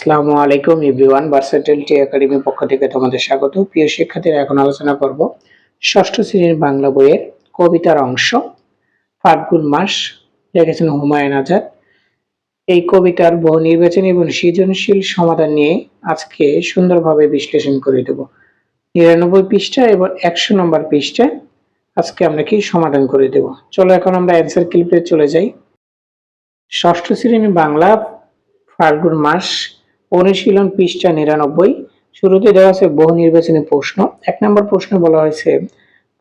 আসসালামু আলাইকুম everyone ভার্সেটিলিটি academy পক্ষ থেকে তোমাদের স্বাগত। প্রিয় শিক্ষার্থীরা, এখন আলোচনা করব ষষ্ঠ শ্রেণির বাংলা বইয়ের কবিতার অংশ, ফাল্গুন মাস, লিখেছেন হুমায়ুন আজাদ। এই কবিতার বহু নির্বাচনী এবং সৃজনশীল সমাধান নিয়ে আজকে সুন্দরভাবে বিশ্লেষণ করে দেব। নিরানব্বই পৃষ্ঠা এবং একশো নম্বর পৃষ্ঠায় আজকে আমরা কি সমাধান করে দেব? চলো এখন আমরা অ্যান্সার ক্লিপে চলে যাই। ষষ্ঠ শ্রেণি বাংলা ফাল্গুন মাস অনুশীলন পৃষ্ঠা নিরানব্বই। শুরুতে দেওয়া আছে বহু নির্বাচনী প্রশ্ন। এক নম্বর প্রশ্ন বলা হয়েছে,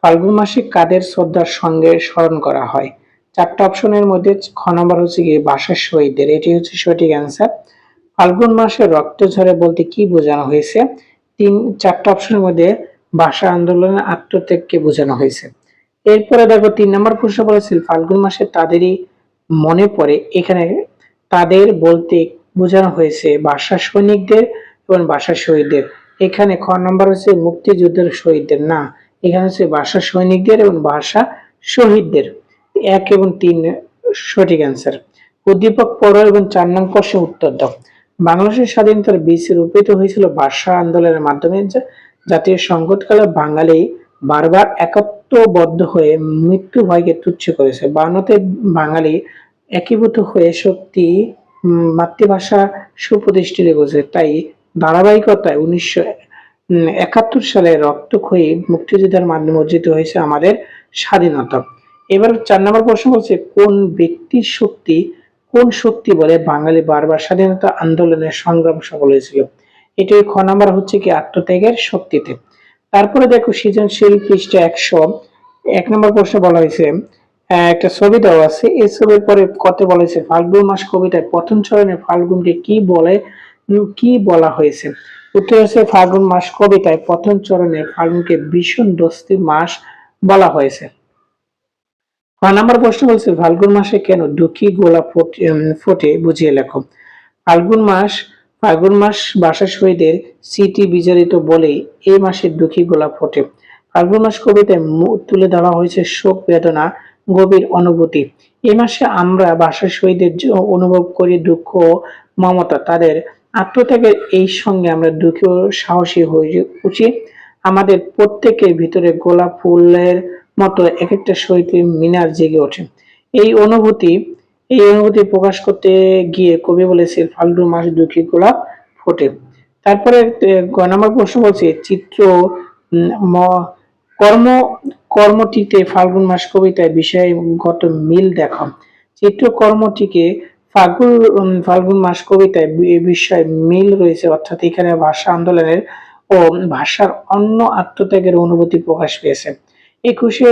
ফাল্গুন মাসে কাদের শ্রদ্ধার সঙ্গে স্মরণ করা হয়? চারটা অপশনের মধ্যে খ নম্বর হচ্ছে কি ভাষা শহীদদের। এটি হচ্ছে সঠিক অ্যান্সার। ফাল্গুন মাসে রক্ত ঝরে বলতে কি বোঝানো হয়েছে? তিন, চারটা অপশনের মধ্যে ভাষা আন্দোলনের আত্মত্যাগকে বোঝানো হয়েছে। এরপরে দেখো, তিন নম্বর প্রশ্ন বলেছিল ফাল্গুন মাসে তাদেরই মনে পড়ে। এখানে তাদের বলতে বোঝানো হয়েছে ভাষা সৈনিকদের এবং ভাষা শহীদদের। এখানে খ নম্বর হচ্ছে মুক্তিযুদ্ধের শহীদদের। না, এখানে হচ্ছে ভাষা সৈনিকদের এবং ভাষা শহীদদের। এক এবং তিন সঠিক অ্যান্সার উদ্দীপক পড়ো এবং চার নং প্রশ্নে উত্তর দাও। বাংলাদেশের স্বাধীনতার বীজ রূপিত হয়েছিল ভাষা আন্দোলনের মাধ্যমে জাতীয় সংকটকালে বাঙালি বারবার একাত্মবদ্ধ হয়ে মৃত্যু ভয়কে তুচ্ছ করেছে। বাংলাতে বাঙালি একীভূত হয়ে শক্তি মাতৃভাষা সুপ্রতিষ্ঠিত করেছে। তাই ধারাবাহিকতায় উনিশশো একাত্তর সালে রক্তক্ষয়ী মুক্তিযোদ্ধার মাধ্যমে অর্জিত হয়েছে আমাদের স্বাধীনতা। এবার চার নম্বর প্রশ্ন হচ্ছে কোন ব্যক্তির শক্তি, কোন শক্তি বলে বাঙালি বারবার স্বাধীনতা আন্দোলনের সংগ্রাম সফল হয়েছিল? এটি খ নাম্বার হচ্ছে কি, আত্মত্যাগের শক্তিতে। তারপরে দেখো সৃজনশীল পৃষ্ঠা একশো, এক নম্বর প্রশ্ন বলা হয়েছে একটা ছবি দেওয়া আছে। এই ছবির পরে কত বলা হয়েছে, ফাল্গুন মাস কবিতায় প্রথম চরণে ফাল্গুনকে কি বলে কি বলা হয়েছে? উত্তর হচ্ছে ফাল্গুন মাস কবিতায় প্রথম চরণে ফাল্গুনকে ভীষণ দস্তি মাস বলা হয়েছে। ক নাম্বার প্রশ্ন বলছে, ফাল্গুন মাসে কেন দুঃখী গোলাপ ফোট- বুঝিয়ে লেখো। ফাল্গুন মাস ফাল্গুন মাস বাসা শহীদের স্মৃতি বিজড়িত বলেই এই মাসে দুঃখী গোলাপ ফোটে। ফাল্গুন মাস কবিতায় তুলে ধরা হয়েছে শোক বেদনা গভীর অনুভূতি। এ মাসে আমরা বাসা শহীদের অনুভব করি দুঃখ মমতা। তাদের আত্মত্যাগের এই সঙ্গে আমরা দুঃখী সাহসী হয়ে উচিত আমাদের প্রত্যেকের ভিতরে গোলাপ ফুলের মতো এক একটা শহীদ মিনার জেগে ওঠে। এই অনুভূতি এই অনুভূতি প্রকাশ করতে গিয়ে কবি বলেছে ফাল্গুন মাস দুঃখী গোলাপ ফোটে। তারপরে আহ, গ নম্বর প্রশ্ন বলছে চিত্র কর্ম, কর্মটিতে ফাল্গুন মাস কবিতায় বিষয়গত মিল দেখো। চিত্র কর্মটিকে ফাল্গুন মাস কবিতায় বি- বিষয় মিল রয়েছে, অর্থাৎ এখানে ভাষা আন্দোলনের ও ভাষার অন্য আত্মত্যাগের অনুভূতি প্রকাশ পেয়েছে। একুশে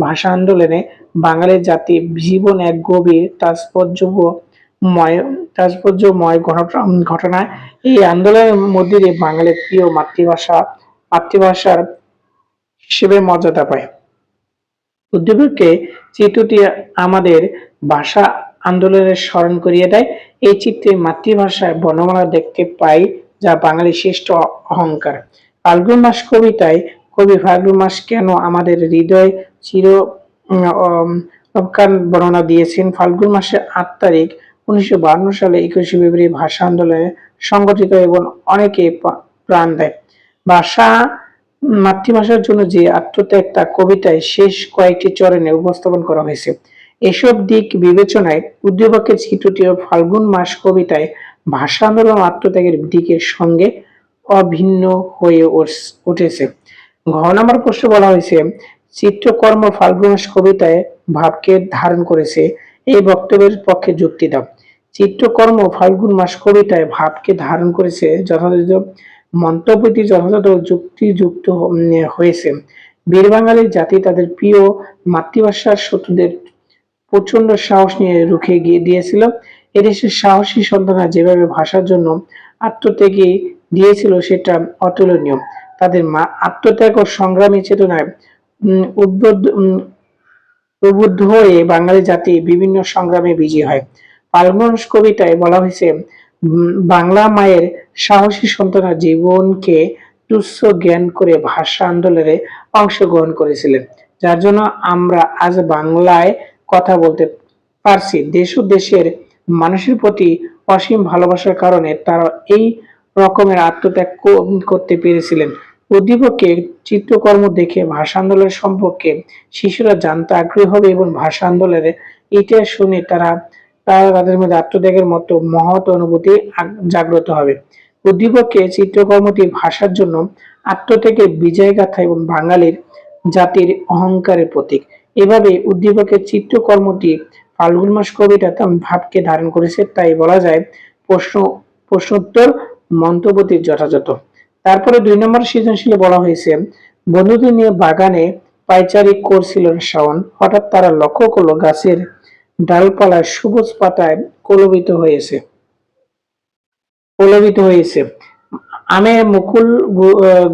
ভাষা আন্দোলনে বাঙালি জাতি জীবন এক গভীর, তাৎপর্যময় তাৎপর্যময় ঘটনা ঘটনা এই আন্দোলনের মধ্যে দিয়ে বাঙালির প্রিয় মাতৃভাষা, মাতৃভাষার হিসেবে মর্যাদা পায়। উদ্দীপককে চিত্রটি আমাদের ভাষা আন্দোলনের স্মরণ করিয়ে দেয়। এই চিত্রে মাতৃভাষায় বর্ণমালা দেখতে পাই, যা বাঙালির শ্রেষ্ঠ অহংকার। ফাল্গুন মাস কবিতায় কবি ফাল্গুন মাস কেন আমাদের হৃদয় চির অবকান বর্ণনা দিয়েছেন? ফাল্গুন মাসের আট তারিখ উনিশশো সালে একুশে ফেব্রুয়ারি ভাষা আন্দোলনে সংগঠিত এবং অনেকে প্রাণ দেয়। ভাষা মাতৃভাষার জন্য যে আত্মত্যাগ তা কবিতায় শেষ কয়েকটি চরণে উপস্থাপন করা হয়েছে। এসব দিক বিবেচনায় উদ্দীপকের চিত্রটি ফাল্গুন মাস কবিতায় ভাষা আন্দোলন আত্মত্যাগের দিকের সঙ্গে অভিন্ন হয়ে উঠেছে। ঘ নম্বর প্রশ্ন বলা হয়েছে, চিত্রকর্ম ফাল্গুন মাস কবিতায় ভাবকে ধারণ করেছে এই বক্তব্যের পক্ষে যুক্তি দাও। চিত্রকর্ম ফাল্গুন মাস কবিতায় ভাবকে ধারণ করেছে যথাযথ মন্তব্যটি যথাযথ যুক্তিযুক্ত হয়েছে। বীর বাঙালির জাতি তাদের প্রিয় মাতৃভাষার শত্রুদের প্রচণ্ড সাহস নিয়ে রুখে গিয়ে দিয়েছিল। এদেশের সাহসী সন্তানরা যেভাবে ভাষার জন্য আত্মত্যাগে দিয়েছিল সেটা অতুলনীয়। তাদের মা আত্মত্যাগ ও সংগ্রামী চেতনায় উদ্বুদ্ধ হয়ে বাঙালি জাতি বিভিন্ন সংগ্রামে বিজয়ী হয়। ফাল্গুন কবিতায় বলা হয়েছে বাংলা মায়ের সাহসী সন্তানরা জীবনকে তুচ্ছ জ্ঞান করে ভাষা আন্দোলনে অংশগ্রহণ করেছিলেন। যার জন্য আমরা আজ বাংলায় কথা বলতে পারছি। দেশ ও দেশের মানুষের প্রতি অসীম ভালোবাসার কারণে তারা এই রকমের আত্মত্যাগ করতে পেরেছিলেন। উদ্দীপককে চিত্রকর্ম দেখে ভাষা আন্দোলনের সম্পর্কে শিশুরা জানতে আগ্রহী হবে এবং ভাষা আন্দোলনের ইতিহাস শুনে তারা তারা তাদের মধ্যে আত্মত্যাগের মতো মহৎ অনুভূতি জাগ্রত হবে। উদ্দীপককে চিত্রকর্মটি ভাষার জন্য আত্মত্যাগের বিজয় গাথা এবং বাঙালির জাতির অহংকারের প্রতীক। এভাবে উদ্দীপকের চিত্রকর্মটি ফাল্গুন মাস কবিতা তেমন ভাবকে ধারণ করেছে, তাই বলা যায় প্রশ্ন, প্রশ্নোত্তর মন্তব্যটি যথাযথ। তারপরে দুই নম্বর সৃজনশীলে বলা হয়েছে, বন্ধুদের নিয়ে বাগানে পাইচারি করছিল শাওন। হঠাৎ তারা লক্ষ্য করল গাছের ডালপালায় সবুজ পাতায় কলবিত হয়েছে। পল্লবিত হয়েছে। আমে মুকুল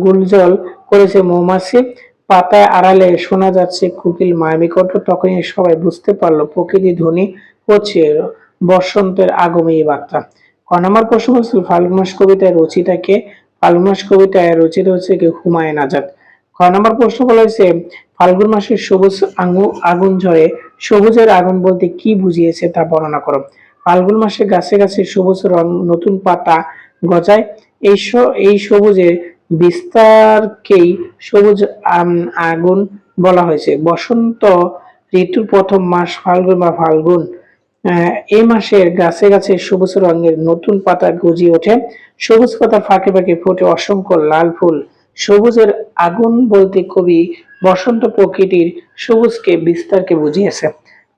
গুলজল করেছে মৌমাছি। পাতায় আড়ালে শোনা যাচ্ছে কুকিল মায়াবী কণ্ঠ তখনই সবাই বুঝতে পারল, প্রকৃতি ধ্বনি হচ্ছে বসন্তের আগমী বার্তা। ক নম্বর প্রশ্ন হচ্ছে ফাল্গুন মাস কবিতায় রচিতাকে ফাল্গুন মাস কবিতায় রচিত হচ্ছে কি? হুমায়ুন আজাদ। খ নম্বর প্রশ্ন বলা হয়েছে ফাল্গুন মাসের সবুজ আঙ্গু- আগুন ঝরে, সবুজের আগুন বলতে কি বুঝিয়েছে তা বর্ণনা করো। ফাল্গুন মাসে গাছে গাছে সবুজ রং নতুন পাতা গজায়। এই এই সবুজের বিস্তারকেই সবুজ আগুন বলা হয়েছে। বসন্ত ঋতুর প্রথম মাস ফাল্গুন বা ফাল্গুন। এই মাসের গাছে গাছে সবুজ রঙের নতুন পাতা গজিয়ে ওঠে। সবুজ পাতা ফাঁকে ফাঁকে ফোটে অসংখ্য লাল ফুল। সবুজের আগুন বলতে কবি বসন্ত প্রকৃতির সবুজকে বিস্তারকে বুঝিয়েছে।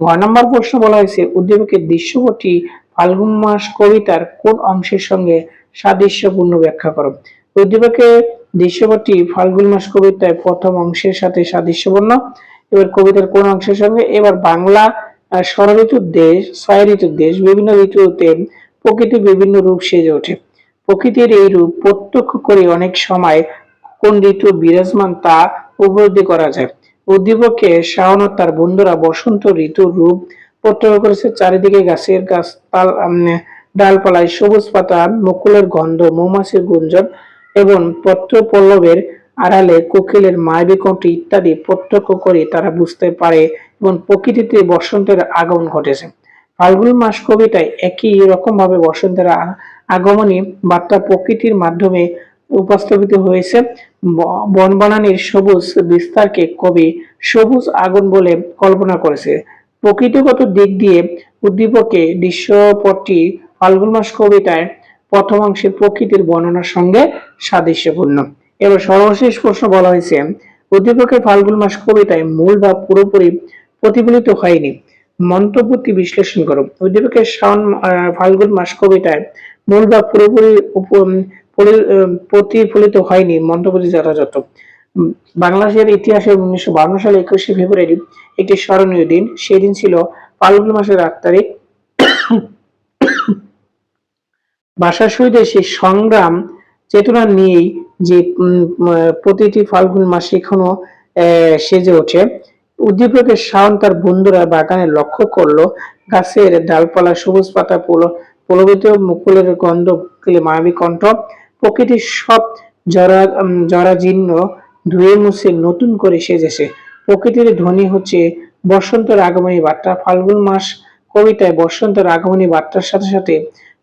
ঘ নম্বর প্রশ্ন বলা হয়েছে উদ্দীপকের দৃশ্যপটটি ফাল্গুন মাস কবিতার কোন অংশের সঙ্গে সাদৃশ্যপূর্ণ ব্যাখ্যা করো? উদ্দীপকের দৃশ্যপটটি ফাল্গুন মাস কবিতায় প্রথম অংশের সাথে সাদৃশ্যপূর্ণ এবার কবিতার কোন অংশের সঙ্গে এবার বাংলা আহ, ষড়ঋতুর দেশ ছয় ঋতুর দেশ বিভিন্ন ঋতুতে প্রকৃতি বিভিন্ন রূপ সেজে ওঠে। প্রকৃতির এই রূপ প্রত্যক্ষ করে অনেক সময় কোন ঋতু বিরাজমান তা উপলব্ধি করা যায়। উদ্দীপকে শাওন তার বন্ধুরা বসন্ত ঋতুর রূপ প্রত্যক্ষ করেছে চারিদিকে গাছের গাছ তাল ডালপালায় সবুজ পাতা, মুকুলের গন্ধ, মৌমাছির গুঞ্জন এবং পত্র পল্লবের আড়ালে কোকিলের মায়াবী কণ্ঠ ইত্যাদি প্রত্যক্ষ করে তারা বুঝতে পারে এবং প্রকৃতিতে বসন্তের আগমন ঘটেছে। ফাল্গুন মাস কবিতায় একই রকম ভাবে বসন্তের আগমনী বার্তা প্রকৃতির মাধ্যমে উপস্থাপিত হয়েছে। বনবনানীর সবুজ বিস্তারকে কবি সবুজ আগুন বলে কল্পনা করেছে। প্রকৃতিগত দিক দিয়ে উদ্দীপকে দৃশ্যপটটি ফাল্গুন মাস কবিতায় প্রথম অংশের প্রকৃতির বর্ণনার সঙ্গে সাদৃশ্যপূর্ণ। এবার সর্বশেষ প্রশ্ন বলা হয়েছে উদ্দীপকের ফাল্গুন মাস কবিতায় মূল বা পুরোপুরি প্রতিফলিত হয়নি। মন্তব্যটি বিশ্লেষণ করো। উদ্দীপকের শাওন ফাল্গুন মাস কবিতায় মূল বা পুরোপুরি প্রতিফলিত হয়নি মন্তব্যটি যথাযথ। বাংলাদেশের ইতিহাসে উনিশশো বান্ন সালে একুশে ফেব্রুয়ারি একটি স্মরণীয় দিন। সেই দিন ছিল ফাল্গুন মাসের আট তারিখ। ভাষা শহীদের সেই সংগ্রাম, চেতনা নিয়েই যে প্রতিটি ফাল্গুন মাস এখনও সেজে ওঠে। উদ্দীপকের শাওন তার বন্ধুরা বাগানে লক্ষ্য করল। গাছের ডালপালা, সবুজ পাতা, পোল, পলবিত মুকুলের গন্ধ, মায়াবী কণ্ঠ প্রকৃতির সব জরা জরাজীর্ণ ধুয়ে মুছে নতুন করে সেজেছে। প্রকৃতির ধ্বনি হচ্ছে বসন্তের আগমনী বার্তা। ফাল্গুন মাস কবিতায় বসন্তের আগমনী বার্তার সাথে সাথে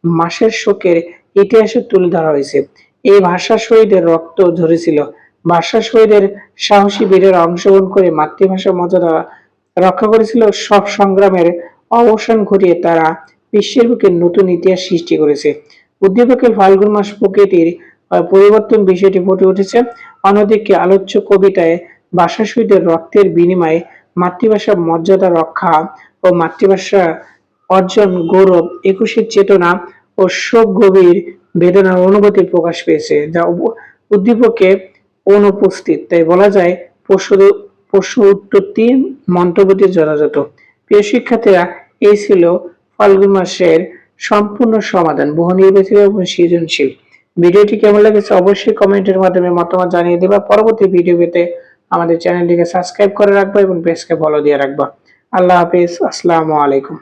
মাসের শোকের ইতিহাসে তুলে ধরা হয়েছে। এই ভাষা শহীদের রক্ত ঝরেছিল। ভাষা শহীদের সাহসী বীরেরা অংশগ্রহণ করে মাতৃভাষার মর্যাদা রক্ষা করেছিল। সব সংগ্রামের অবসান ঘটিয়ে তারা বিশ্বের বুকে নতুন ইতিহাস সৃষ্টি করেছে। উদ্দীপকের ফাল্গুন মাস প্রকৃতির পরিবর্তন বিষয়টি ফুটে উঠেছে। অন্যদিকে আলোচ্য কবিতায় ভাষা শহীদের রক্তের বিনিময়ে মাতৃভাষার মর্যাদা রক্ষা ও মাতৃভাষা অর্জন গৌরব, একুশের চেতনা ও শোক গভীর বেদনার অনুভূতি প্রকাশ পেয়েছে, যা উদ্দীপকে অনুপস্থিত। তাই বলা যায় প্রশ্ন পশু উত্তরটি মন্তব্যটি যথাযথ। প্রিয় শিক্ষার্থীরা, এই ছিল ফাল্গুন মাসের সম্পূর্ণ সমাধান, বহু নির্বাচিত এবং সৃজনশীল। ভিডিওটি কেমন লেগেছে অবশ্যই কমেন্টের মাধ্যমে মতামত জানিয়ে দেবা। পরবর্তী ভিডিও পেতে আমাদের চ্যানেলটিকে সাবস্ক্রাইব করে রাখবা এবং পেজকে ফলো দিয়ে রাখবা। আল্লাহ হাফিজ, আসসালামু আলাইকুম।